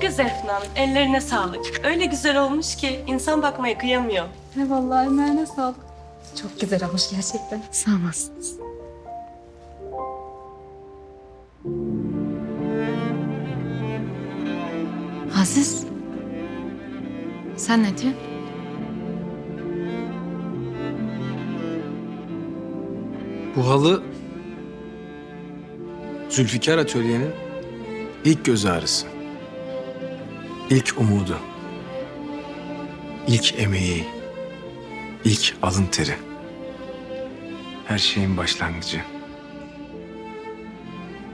Kız Efnan, ellerine sağlık. Öyle güzel olmuş ki insan bakmaya kıyamıyor. He vallahi emeğine sağlık. Çok güzel olmuş gerçekten. Sağ olasınız. Aziz. Sen ne diyorsun? Bu halı Zülfikar Atölye'nin ilk göz ağrısı. İlk umudu. ilk emeği. ilk alın teri. Her şeyin başlangıcı.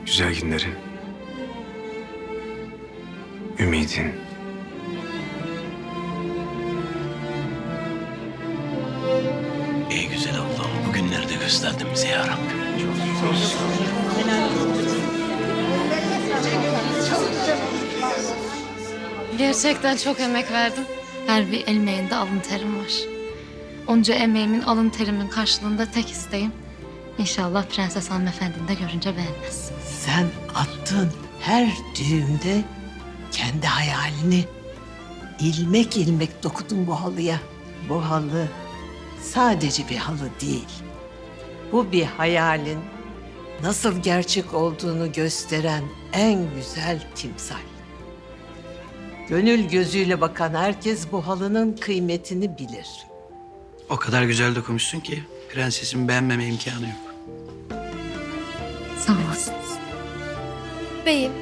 Güzel günlerin. Ümidin. Ey güzel Allah'ım bugünleri de gösterdin bize ya Rabbim. Gerçekten çok emek verdim. Her bir emeğinde alın terim var. Onca emeğimin alın terimin karşılığında tek isteğim. İnşallah Prenses Hanımefendi'ni de görünce beğenmez. Sen attığın her düğümde kendi hayalini ilmek ilmek dokudun bu halıya. Bu halı sadece bir halı değil. Bu bir hayalin nasıl gerçek olduğunu gösteren en güzel timsal. Gönül gözüyle bakan herkes bu halının kıymetini bilir. O kadar güzel dokumuşsun ki prensesin beğenmeme imkanı yok. Sağ olasınız. Beyim,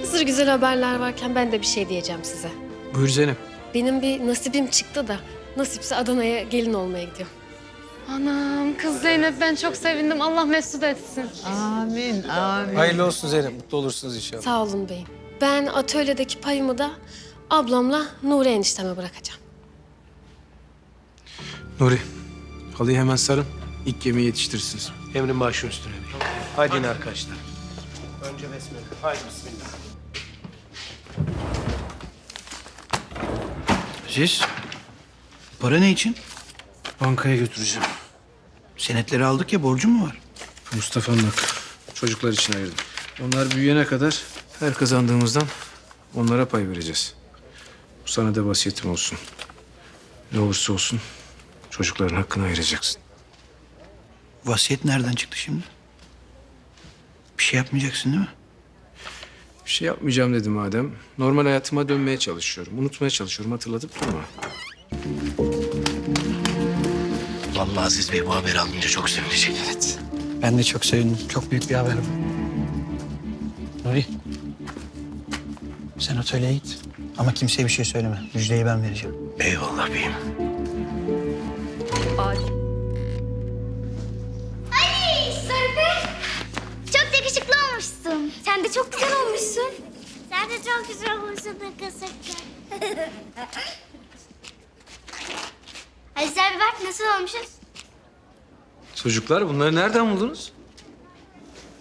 hazır güzel haberler varken ben de bir şey diyeceğim size. Buyur Zeynep. Benim bir nasibim çıktı da nasipse Adana'ya gelin olmaya gidiyorum. Anam kız Zeynep ben çok sevindim. Allah mesut etsin. Amin, amin. Hayırlı olsun Zeynep. Mutlu olursunuz inşallah. Sağ olun beyim. Ben atölyedeki payımı da ablamla Nuri enişteme bırakacağım. Nuri, halıyı hemen sarın. İlk yemeği yetiştirirsiniz. Emrin başı üstüne bey. Haydi in arkadaşlar. Önce besmele. Haydi bismillah. Siz? Para ne için? Bankaya götüreceğim. Senetleri aldık ya borcum mu var? Mustafa'nın hakkı. Çocuklar için ayırdım. Onlar büyüyene kadar her kazandığımızdan onlara pay vereceğiz. Bu sana da vasiyetim olsun. Ne olursa olsun çocukların hakkını ayıracaksın. Vasiyet nereden çıktı şimdi? Bir şey yapmayacaksın değil mi? Bir şey yapmayacağım dedim madem. Normal hayatıma dönmeye çalışıyorum. Unutmaya çalışıyorum. Hatırlatıp durma. Vallahi Aziz Bey bu haberi alınca çok sevinecek. Evet. Ben de çok sevindim. Çok büyük bir haber bu. Nuri. Sen atölyeye git. Ama kimseye bir şey söyleme. Müjdeyi ben vereceğim. Eyvallah beyim. Sarı Çok yakışıklı olmuşsun. Sen de çok güzel olmuşsun. Sen de çok güzel olmuşsun kızım. Aziz abi bak nasıl olmuşuz? Çocuklar bunları nereden buldunuz?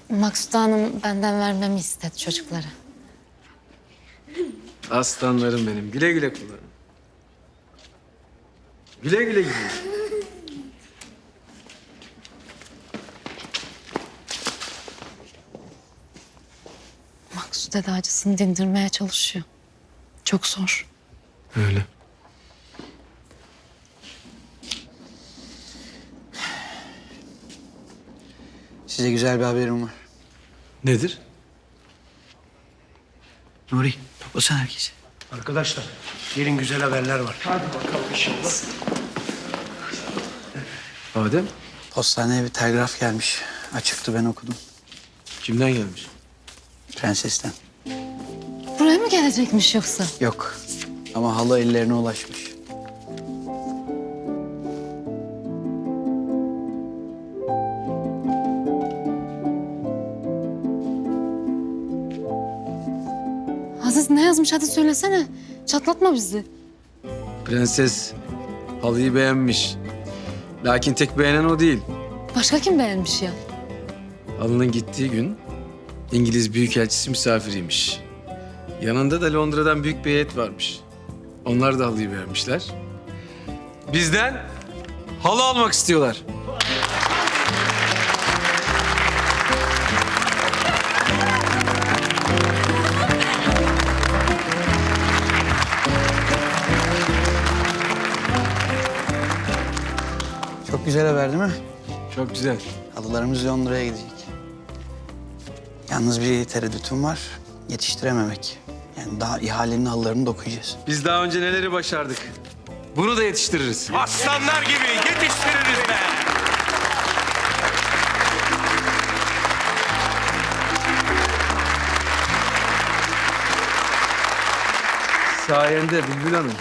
Maksut Hanım benden vermemi istedi çocuklara. Aslanlarım benim. Güle güle kullanın. Güle güle gidin. Maksut Eda acısını dindirmeye çalışıyor. Çok zor. Öyle. Size güzel bir haberim var. Nedir? Nuri toplasana herkesi. Arkadaşlar gelin güzel haberler var. Hadi bakalım inşallah. Adem Postaneye bir telgraf gelmiş. Açıktı ben okudum. kimden gelmiş? Prensesten. Buraya mı gelecekmiş yoksa? Yok. Ama halı ellerine ulaşmış. Aziz ne yazmış hadi söylesene. Çatlatma bizi. Prenses halıyı beğenmiş. Lakin tek beğenen o değil. Başka kim beğenmiş ya? Halının gittiği gün İngiliz Büyükelçisi misafiriymiş. Yanında da Londra'dan büyük bir heyet varmış. Onlar da halıyı beğenmişler. Bizden halı almak istiyorlar. Güzel haber değil mi? Çok güzel. Halılarımız Londra'ya gidecek. Yalnız bir tereddütüm var. Yetiştirememek. Yani daha ihalenin halılarını da okuyacağız. Biz daha önce neleri başardık? Bunu da yetiştiririz. Aslanlar gibi yetiştiririz be. Sayende Bülbül Hanım.